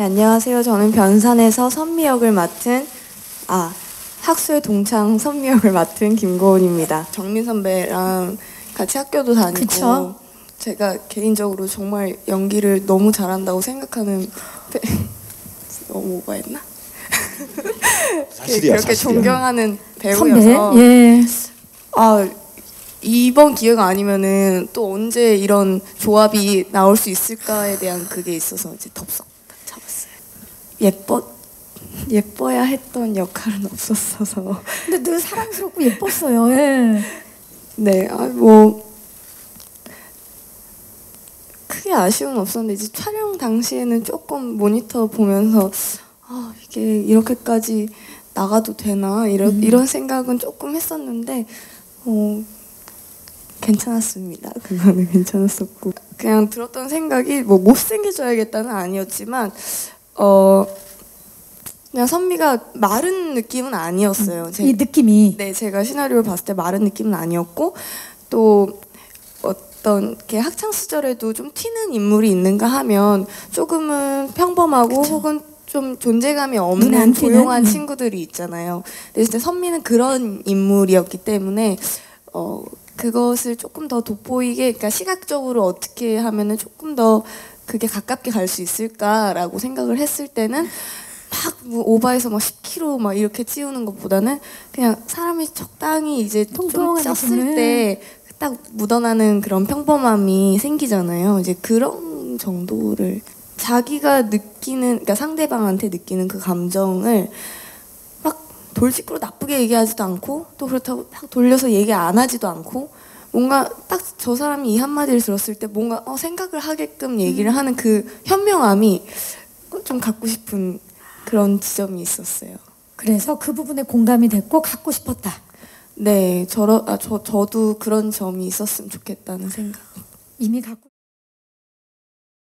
네, 안녕하세요. 저는 변산에서 선미 역을 맡은 아 학수의 동창 선미 역을 맡은 김고은입니다. 정민 선배랑 같이 학교도 다니고 그쵸. 제가 개인적으로 정말 연기를 너무 잘한다고 생각하는 배- 너무 오버했나? 사실이야, 그렇게 사실이야. 존경하는. 배우여서 예. 아 이번 기회가 아니면은 또 언제 이런 조합이 나올 수 있을까에 대한 그게 있어서 이제 덥석 잡았어요. 예뻐 예뻐야 했던 역할은 없었어서 근데 늘 사랑스럽고 예뻤어요. 예. 네, 아, 뭐 크게 아쉬움은 없었는데 이제 촬영 당시에는 조금 모니터 보면서 아 이게 이렇게까지 나가도 되나 이런 이런 생각은 조금 했었는데 어 괜찮았습니다. 그거는 괜찮았었고 그냥 들었던 생각이 뭐 못생겨져야겠다는 아니었지만 어 그냥 선미가 마른 느낌은 아니었어요. 제- 이 느낌이 네, 제가 시나리오를 봤을 때 마른 느낌은 아니었고 또 어떤 이렇게 학창 시절에도 좀 튀는 인물이 있는가 하면 조금은 평범하고 혹은 좀 존재감이 없는? 조용한 음. 친구들이 있잖아요. 근데 진짜 선미는 그런 인물이었기 때문에 어 그것을 조금 더 돋보이게 그러니까 시각적으로 어떻게 하면은 조금 더 그게 가깝게 갈 수 있을까라고 생각을 했을 때는 막뭐 오바해서 막 10kg 막 이렇게 찌우는 것보다는 그냥 사람이 적당히 이제 쪘을 느낌을. 때 딱 묻어나는 그런 평범함이 생기잖아요. 이제 그런 정도를 자기가 느끼는 그러니까 상대방한테 느끼는 그 감정을 막 돌직구로 나쁘게 얘기하지도 않고 또 그렇다고 딱 돌려서 얘기 안 하지도 않고 뭔가 딱 저 사람이 이 한마디를 들었을 때 뭔가 어, 생각을 하게끔 얘기를 하는 그 현명함이 좀 갖고 싶은 그런 지점이 있었어요. 그래서 그 부분에 공감이 됐고 갖고 싶었다. 네, 저러, 아, 저, 저도 그런 점이 있었으면 좋겠다는 생각. 이미 갖고